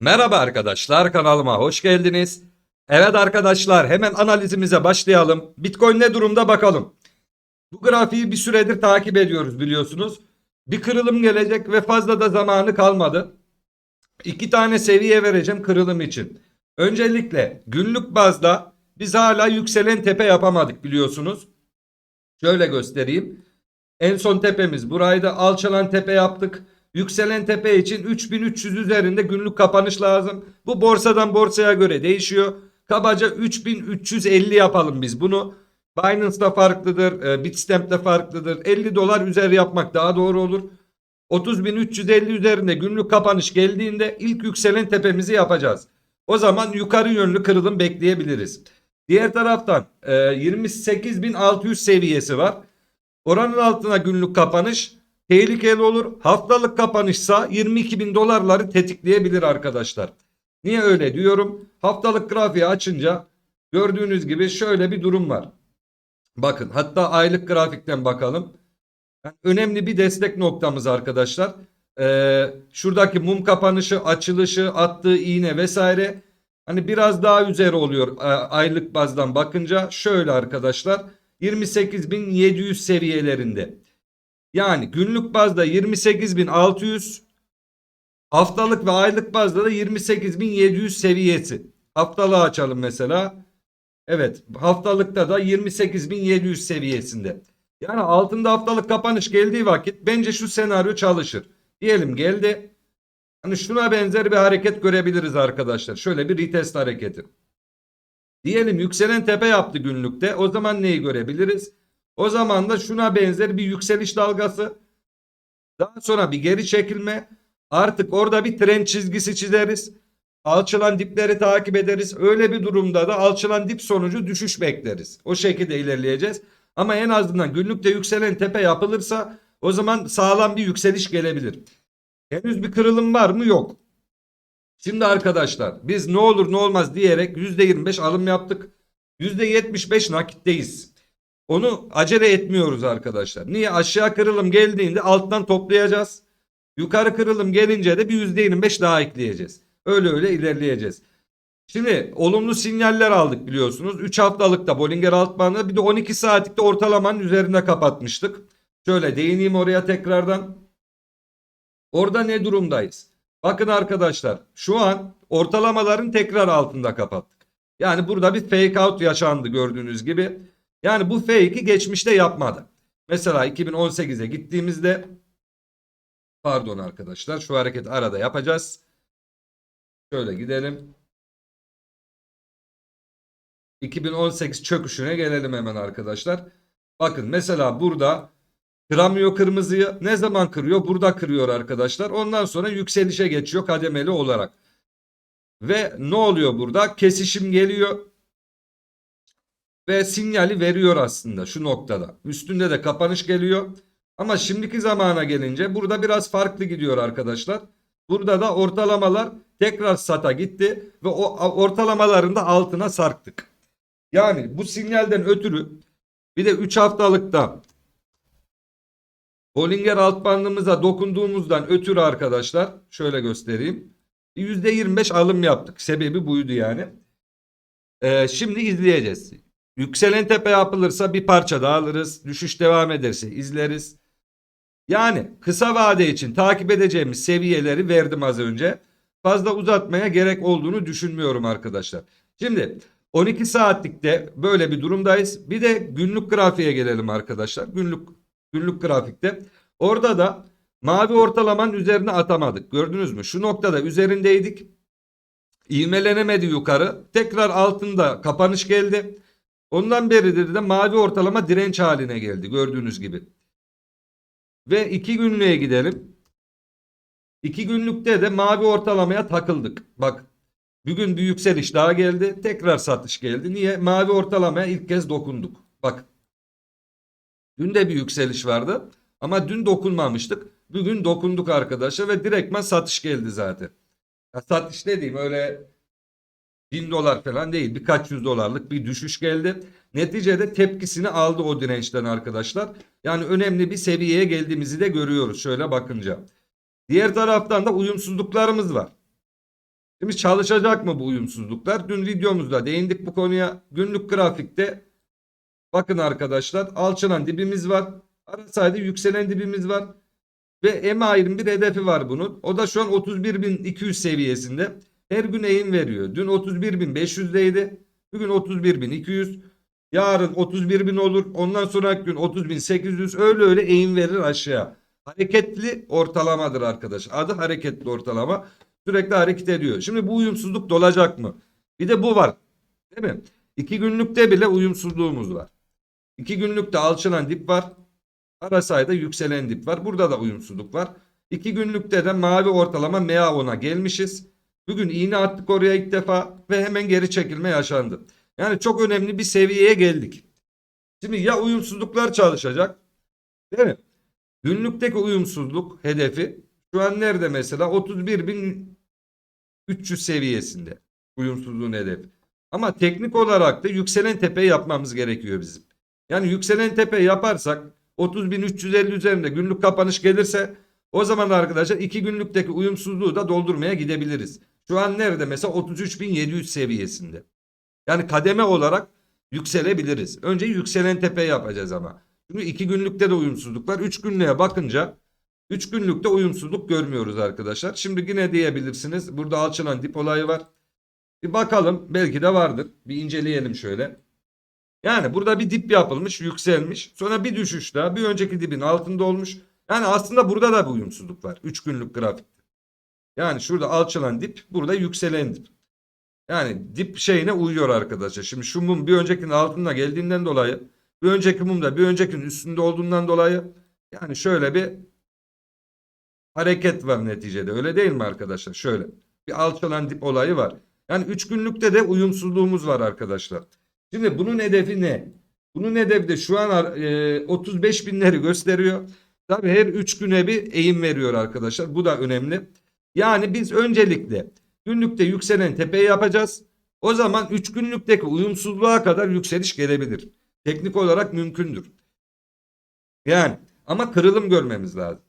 Merhaba arkadaşlar kanalıma hoş geldiniz. Evet arkadaşlar hemen analizimize başlayalım. Bitcoin ne durumda bakalım. Bu grafiği bir süredir takip ediyoruz biliyorsunuz. Bir kırılım gelecek ve fazla da zamanı kalmadı. İki tane seviye vereceğim kırılım için. Öncelikle günlük bazda biz hala yükselen tepe yapamadık biliyorsunuz. Şöyle göstereyim. En son tepemiz buraydı. Alçalan tepe yaptık. Yükselen tepe için 3300 üzerinde günlük kapanış lazım. Bu borsadan borsaya göre değişiyor. Kabaca 3350 yapalım biz bunu. Binance'da farklıdır, e, Bitstamp'te farklıdır. 50 dolar üzeri yapmak daha doğru olur. 30.350 üzerinde günlük kapanış geldiğinde ilk yükselen tepemizi yapacağız. O zaman yukarı yönlü kırılım bekleyebiliriz. Diğer taraftan e, 28.600 seviyesi var. Oranın altına günlük kapanış tehlikeli olur. Haftalık kapanışsa 22 bin dolarları tetikleyebilir arkadaşlar. Niye öyle diyorum? Haftalık grafiği açınca gördüğünüz gibi şöyle bir durum var. Bakın hatta aylık grafikten bakalım. Yani önemli bir destek noktamız arkadaşlar. Ee, şuradaki mum kapanışı, açılışı, attığı iğne vesaire. Hani biraz daha üzeri oluyor e, aylık bazdan bakınca. Şöyle arkadaşlar 28.700 seviyelerinde. Yani günlük bazda 28.600 haftalık ve aylık bazda da 28.700 seviyesi. Haftalığı açalım mesela. Evet haftalıkta da 28.700 seviyesinde. Yani altında haftalık kapanış geldiği vakit bence şu senaryo çalışır. Diyelim geldi. Hani şuna benzer bir hareket görebiliriz arkadaşlar. Şöyle bir retest hareketi. Diyelim yükselen tepe yaptı günlükte. O zaman neyi görebiliriz? O zaman da şuna benzer bir yükseliş dalgası. Daha sonra bir geri çekilme. Artık orada bir trend çizgisi çizeriz. Alçılan dipleri takip ederiz. Öyle bir durumda da alçılan dip sonucu düşüş bekleriz. O şekilde ilerleyeceğiz. Ama en azından günlükte yükselen tepe yapılırsa o zaman sağlam bir yükseliş gelebilir. Henüz bir kırılım var mı? Yok. Şimdi arkadaşlar biz ne olur ne olmaz diyerek %25 alım yaptık. %75 nakitteyiz. Onu acele etmiyoruz arkadaşlar. Niye? Aşağı kırılım geldiğinde alttan toplayacağız. Yukarı kırılım gelince de bir %25 daha ekleyeceğiz. Öyle öyle ilerleyeceğiz. Şimdi olumlu sinyaller aldık biliyorsunuz. 3 haftalıkta Bollinger Altman'ı bir de 12 saatlikte ortalamanın üzerinde kapatmıştık. Şöyle değineyim oraya tekrardan. Orada ne durumdayız? Bakın arkadaşlar şu an ortalamaların tekrar altında kapattık. Yani burada bir fake out yaşandı gördüğünüz gibi. Yani bu fake'i geçmişte yapmadı. Mesela 2018'e gittiğimizde pardon arkadaşlar şu hareketi arada yapacağız. Şöyle gidelim. 2018 çöküşüne gelelim hemen arkadaşlar. Bakın mesela burada kıramıyor kırmızıyı. Ne zaman kırıyor? Burada kırıyor arkadaşlar. Ondan sonra yükselişe geçiyor kademeli olarak. Ve ne oluyor burada? Kesişim geliyor. Ve sinyali veriyor aslında şu noktada. Üstünde de kapanış geliyor. Ama şimdiki zamana gelince burada biraz farklı gidiyor arkadaşlar. Burada da ortalamalar tekrar sata gitti ve o ortalamaların da altına sarktık. Yani bu sinyalden ötürü bir de 3 haftalıkta Bollinger alt bandımıza dokunduğumuzdan ötürü arkadaşlar şöyle göstereyim. %25 alım yaptık. Sebebi buydu yani. Ee, şimdi izleyeceğiz. Yükselen tepe yapılırsa bir parça daha alırız. Düşüş devam ederse izleriz. Yani kısa vade için takip edeceğimiz seviyeleri verdim az önce. Fazla uzatmaya gerek olduğunu düşünmüyorum arkadaşlar. Şimdi 12 saatlikte böyle bir durumdayız. Bir de günlük grafiğe gelelim arkadaşlar. Günlük günlük grafikte. Orada da mavi ortalamanın üzerine atamadık. Gördünüz mü? Şu noktada üzerindeydik. İvmelenemedi yukarı. Tekrar altında kapanış geldi. Ondan beridir de mavi ortalama direnç haline geldi. Gördüğünüz gibi. Ve iki günlüğe gidelim. İki günlükte de mavi ortalamaya takıldık. Bak bugün bir yükseliş daha geldi. Tekrar satış geldi. Niye? Mavi ortalamaya ilk kez dokunduk. Bak. Dün de bir yükseliş vardı. Ama dün dokunmamıştık. Bugün dokunduk arkadaşlar ve direktmen satış geldi zaten. Ya satış dediğim öyle bin dolar falan değil. Birkaç yüz dolarlık bir düşüş geldi. Neticede tepkisini aldı o dirençten arkadaşlar. Yani önemli bir seviyeye geldiğimizi de görüyoruz şöyle bakınca. Diğer taraftan da uyumsuzluklarımız var. Şimdi çalışacak mı bu uyumsuzluklar? Dün videomuzda değindik bu konuya. Günlük grafikte bakın arkadaşlar alçalan dibimiz var. Ara sayıda yükselen dibimiz var. Ve EMA21 hedefi var bunun. O da şu an 31.200 seviyesinde. Her gün eğim veriyor. Dün 31.500'deydi. Bugün 31.200. Yarın 31.000 olur. Ondan sonraki gün 30.800. Öyle öyle eğim verir aşağı. Hareketli ortalamadır arkadaş. Adı hareketli ortalama. Sürekli hareket ediyor. Şimdi bu uyumsuzluk dolacak mı? Bir de bu var. Değil mi? İki günlükte bile uyumsuzluğumuz var. İki günlükte alçalan dip var. Ara sayıda yükselen dip var. Burada da uyumsuzluk var. İki günlükte de mavi ortalama MA10'a gelmişiz. Bugün iğne attık oraya ilk defa ve hemen geri çekilme yaşandı. Yani çok önemli bir seviyeye geldik. Şimdi ya uyumsuzluklar çalışacak değil mi? Günlükteki uyumsuzluk hedefi şu an nerede mesela 31.300 seviyesinde uyumsuzluğun hedefi. Ama teknik olarak da yükselen tepe yapmamız gerekiyor bizim. Yani yükselen tepe yaparsak 30.350 üzerinde günlük kapanış gelirse o zaman arkadaşlar iki günlükteki uyumsuzluğu da doldurmaya gidebiliriz. Şu an nerede mesela 33.700 seviyesinde. Yani kademe olarak yükselebiliriz. Önce yükselen tepe yapacağız ama. Çünkü iki günlükte de uyumsuzluk var. Üç günlüğe bakınca üç günlükte uyumsuzluk görmüyoruz arkadaşlar. Şimdi yine diyebilirsiniz. Burada alçalan dip olayı var. Bir bakalım belki de vardır. Bir inceleyelim şöyle. Yani burada bir dip yapılmış, yükselmiş. Sonra bir düşüş daha bir önceki dibin altında olmuş. Yani aslında burada da bir uyumsuzluk var. 3 günlük grafikte. Yani şurada alçalan dip, burada yükselen dip. Yani dip şeyine uyuyor arkadaşlar. Şimdi şu mum bir öncekinin altında geldiğinden dolayı, bir önceki mum da bir öncekinin üstünde olduğundan dolayı yani şöyle bir hareket var neticede. Öyle değil mi arkadaşlar? Şöyle bir alçalan dip olayı var. Yani 3 günlükte de uyumsuzluğumuz var arkadaşlar. Şimdi bunun hedefi ne? Bunun hedefi de şu an e, 35 binleri gösteriyor. Tabii her 3 güne bir eğim veriyor arkadaşlar. Bu da önemli. Yani biz öncelikle günlükte yükselen tepeyi yapacağız. O zaman 3 günlükteki uyumsuzluğa kadar yükseliş gelebilir. Teknik olarak mümkündür. Yani ama kırılım görmemiz lazım.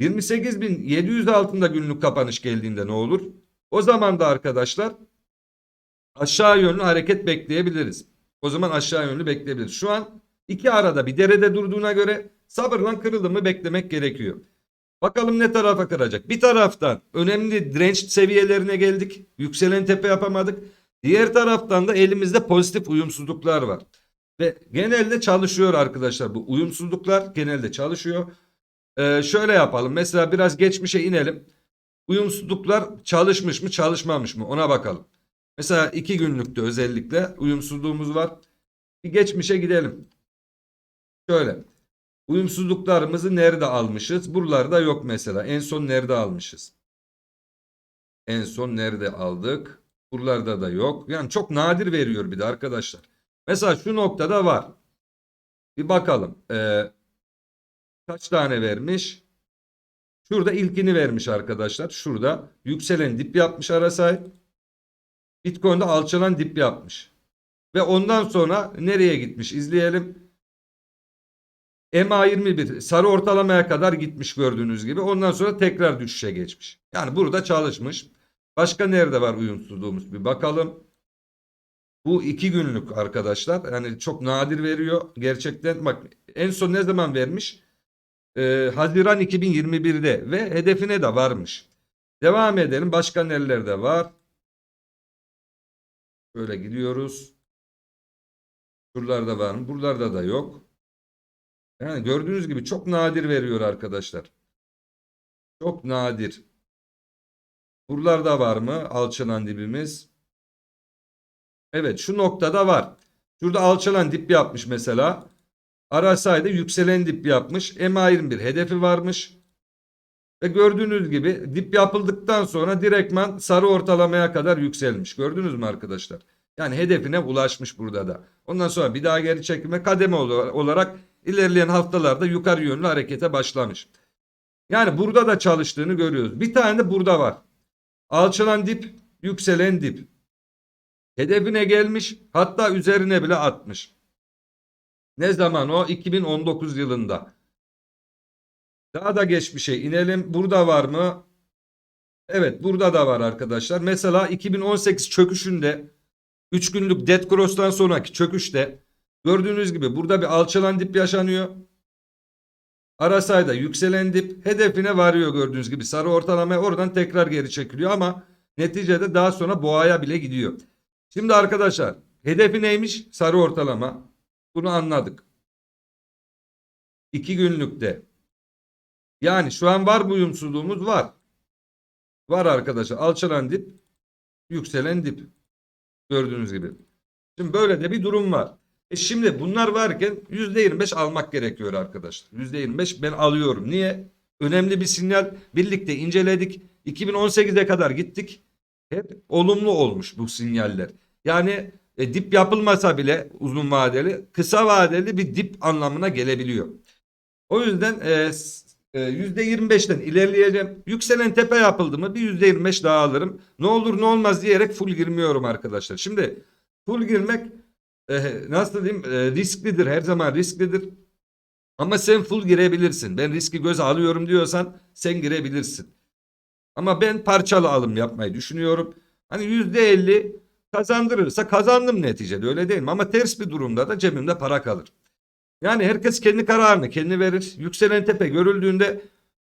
28.700 altında günlük kapanış geldiğinde ne olur? O zaman da arkadaşlar aşağı yönlü hareket bekleyebiliriz. O zaman aşağı yönlü bekleyebiliriz. Şu an iki arada bir derede durduğuna göre sabırla kırılımı beklemek gerekiyor. Bakalım ne tarafa kıracak. Bir taraftan önemli direnç seviyelerine geldik. Yükselen tepe yapamadık. Diğer taraftan da elimizde pozitif uyumsuzluklar var. Ve genelde çalışıyor arkadaşlar bu uyumsuzluklar genelde çalışıyor. Ee, şöyle yapalım. Mesela biraz geçmişe inelim. Uyumsuzluklar çalışmış mı çalışmamış mı ona bakalım. Mesela iki günlükte özellikle uyumsuzluğumuz var. Bir geçmişe gidelim. Şöyle. Uyumsuzluklarımızı nerede almışız? Buralarda yok mesela. En son nerede almışız? En son nerede aldık? Buralarda da yok. Yani çok nadir veriyor bir de arkadaşlar. Mesela şu noktada var. Bir bakalım. Ee, kaç tane vermiş? Şurada ilkini vermiş arkadaşlar. Şurada yükselen dip yapmış arasay. Bitcoin'de alçalan dip yapmış. Ve ondan sonra nereye gitmiş? İzleyelim. MA21 sarı ortalamaya kadar gitmiş gördüğünüz gibi. Ondan sonra tekrar düşüşe geçmiş. Yani burada çalışmış. Başka nerede var uyumsuzluğumuz? Bir bakalım. Bu iki günlük arkadaşlar. Yani çok nadir veriyor. Gerçekten bak en son ne zaman vermiş? Ee, Haziran 2021'de ve hedefine de varmış. Devam edelim. Başka nerelerde var? Böyle gidiyoruz. Şuralarda var mı? Buralarda da yok. Yani gördüğünüz gibi çok nadir veriyor arkadaşlar. Çok nadir. Buralarda var mı? Alçalan dibimiz. Evet şu noktada var. Şurada alçalan dip yapmış mesela. Arasayda yükselen dip yapmış. MA21 hedefi varmış. Ve gördüğünüz gibi dip yapıldıktan sonra direktman sarı ortalamaya kadar yükselmiş. Gördünüz mü arkadaşlar? Yani hedefine ulaşmış burada da. Ondan sonra bir daha geri çekilme kademe olarak ilerleyen haftalarda yukarı yönlü harekete başlamış. Yani burada da çalıştığını görüyoruz. Bir tane de burada var. Alçalan dip, yükselen dip. Hedefine gelmiş hatta üzerine bile atmış. Ne zaman o? 2019 yılında. Daha da geçmişe inelim. Burada var mı? Evet burada da var arkadaşlar. Mesela 2018 çöküşünde 3 günlük Dead Cross'tan sonraki çöküşte gördüğünüz gibi burada bir alçalan dip yaşanıyor. Arasayda yükselen dip hedefine varıyor gördüğünüz gibi sarı ortalamaya oradan tekrar geri çekiliyor ama neticede daha sonra boğaya bile gidiyor. Şimdi arkadaşlar hedefi neymiş? Sarı ortalama. Bunu anladık. 2 günlükte. Yani şu an var bu uyumsuzluğumuz var. Var arkadaşlar. Alçalan dip, yükselen dip. Gördüğünüz gibi. Şimdi böyle de bir durum var. E şimdi bunlar varken %25 almak gerekiyor arkadaşlar. %25 ben alıyorum. Niye? Önemli bir sinyal. Birlikte inceledik. 2018'e kadar gittik. Hep olumlu olmuş bu sinyaller. Yani e, dip yapılmasa bile uzun vadeli, kısa vadeli bir dip anlamına gelebiliyor. O yüzden e, e, %25'ten ilerleyeceğim. Yükselen tepe yapıldı mı bir %25 daha alırım. Ne olur ne olmaz diyerek full girmiyorum arkadaşlar. Şimdi full girmek e, nasıl diyeyim e, risklidir. Her zaman risklidir. Ama sen full girebilirsin. Ben riski göze alıyorum diyorsan sen girebilirsin. Ama ben parçalı alım yapmayı düşünüyorum. Hani %50 kazandırırsa kazandım neticede öyle değil mi? Ama ters bir durumda da cebimde para kalır. Yani herkes kendi kararını kendi verir. Yükselen tepe görüldüğünde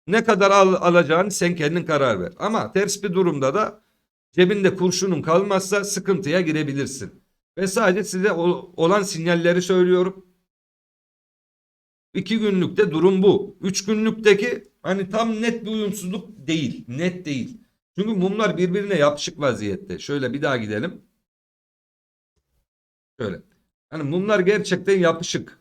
ne kadar al, alacağını sen kendin karar ver. Ama ters bir durumda da cebinde kurşunun kalmazsa sıkıntıya girebilirsin. Ve sadece size olan sinyalleri söylüyorum. İki günlükte durum bu. Üç günlükteki hani tam net bir uyumsuzluk değil. Net değil. Çünkü mumlar birbirine yapışık vaziyette. Şöyle bir daha gidelim. Şöyle. Hani mumlar gerçekten yapışık.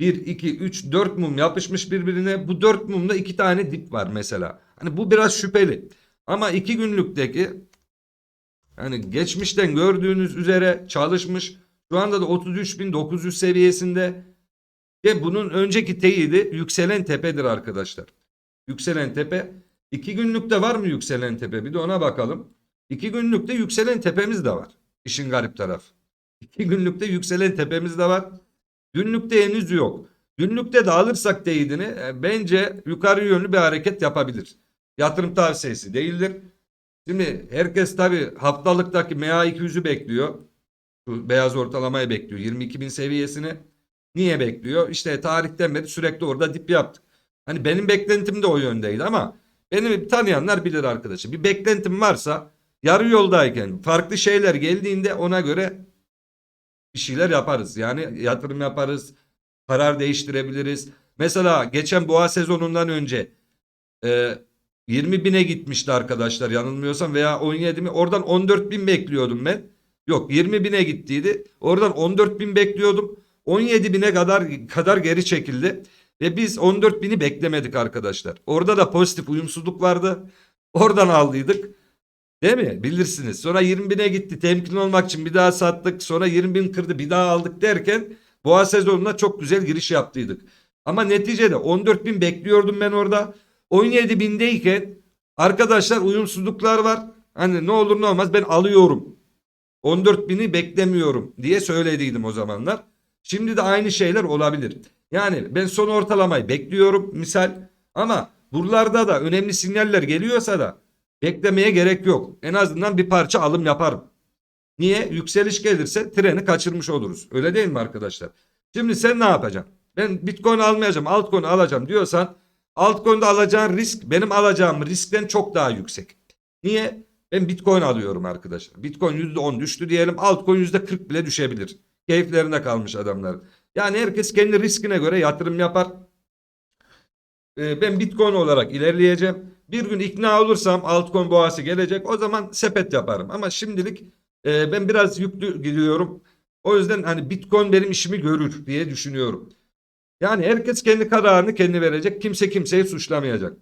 1, 2, 3, 4 mum yapışmış birbirine. Bu 4 mumda 2 tane dip var mesela. Hani bu biraz şüpheli. Ama 2 günlükteki hani geçmişten gördüğünüz üzere çalışmış. Şu anda da 33.900 seviyesinde. Ve bunun önceki teyidi yükselen tepedir arkadaşlar. Yükselen tepe. 2 günlükte var mı yükselen tepe? Bir de ona bakalım. 2 günlükte yükselen tepemiz de var. İşin garip tarafı. 2 günlükte yükselen tepemiz de var. Günlükte henüz yok. Günlükte de alırsak teyidini e, bence yukarı yönlü bir hareket yapabilir. Yatırım tavsiyesi değildir. Şimdi herkes tabi haftalıktaki MA200'ü bekliyor. Şu beyaz ortalamayı bekliyor. 22 bin seviyesini. Niye bekliyor? İşte tarihten beri sürekli orada dip yaptık. Hani benim beklentim de o yöndeydi ama beni tanıyanlar bilir arkadaşım. Bir beklentim varsa yarı yoldayken farklı şeyler geldiğinde ona göre bir şeyler yaparız. Yani yatırım yaparız. Karar değiştirebiliriz. Mesela geçen boğa sezonundan önce e, 20 bine gitmişti arkadaşlar yanılmıyorsam veya 17 mi oradan 14 bin bekliyordum ben. Yok 20 bine gittiydi. Oradan 14 bin bekliyordum. 17 bine kadar kadar geri çekildi. Ve biz 14 bini beklemedik arkadaşlar. Orada da pozitif uyumsuzluk vardı. Oradan aldıydık. Değil mi? Bilirsiniz. Sonra 20 bine gitti. Temkin olmak için bir daha sattık. Sonra 20 bin kırdı. Bir daha aldık derken boğa sezonuna çok güzel giriş yaptıydık. Ama neticede 14 bin bekliyordum ben orada. 17 bindeyken arkadaşlar uyumsuzluklar var. Hani ne olur ne olmaz ben alıyorum. 14 bini beklemiyorum diye söylediydim o zamanlar. Şimdi de aynı şeyler olabilir. Yani ben son ortalamayı bekliyorum misal ama buralarda da önemli sinyaller geliyorsa da beklemeye gerek yok. En azından bir parça alım yaparım. Niye? Yükseliş gelirse treni kaçırmış oluruz. Öyle değil mi arkadaşlar? Şimdi sen ne yapacaksın? Ben Bitcoin almayacağım, altcoin alacağım diyorsan altcoin'de alacağın risk benim alacağım riskten çok daha yüksek. Niye? Ben Bitcoin alıyorum arkadaşlar. Bitcoin %10 düştü diyelim. Altcoin %40 bile düşebilir. Keyiflerine kalmış adamlar. Yani herkes kendi riskine göre yatırım yapar. Ee, ben Bitcoin olarak ilerleyeceğim. Bir gün ikna olursam altcoin boğası gelecek. O zaman sepet yaparım. Ama şimdilik e, ben biraz yüklü gidiyorum. O yüzden hani Bitcoin benim işimi görür diye düşünüyorum. Yani herkes kendi kararını kendi verecek. Kimse kimseyi suçlamayacak.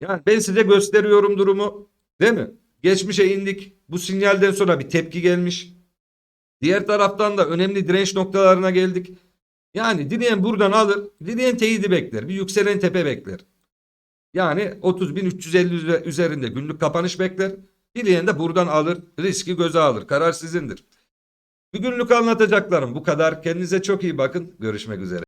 Yani ben size gösteriyorum durumu. Değil mi? Geçmişe indik. Bu sinyalden sonra bir tepki gelmiş. Diğer taraftan da önemli direnç noktalarına geldik. Yani dileyen buradan alır. Dileyen teyidi bekler. Bir yükselen tepe bekler. Yani 30.350 üzerinde günlük kapanış bekler. Dileyen de buradan alır. Riski göze alır. Karar sizindir. Bugünlük anlatacaklarım bu kadar. Kendinize çok iyi bakın. Görüşmek üzere.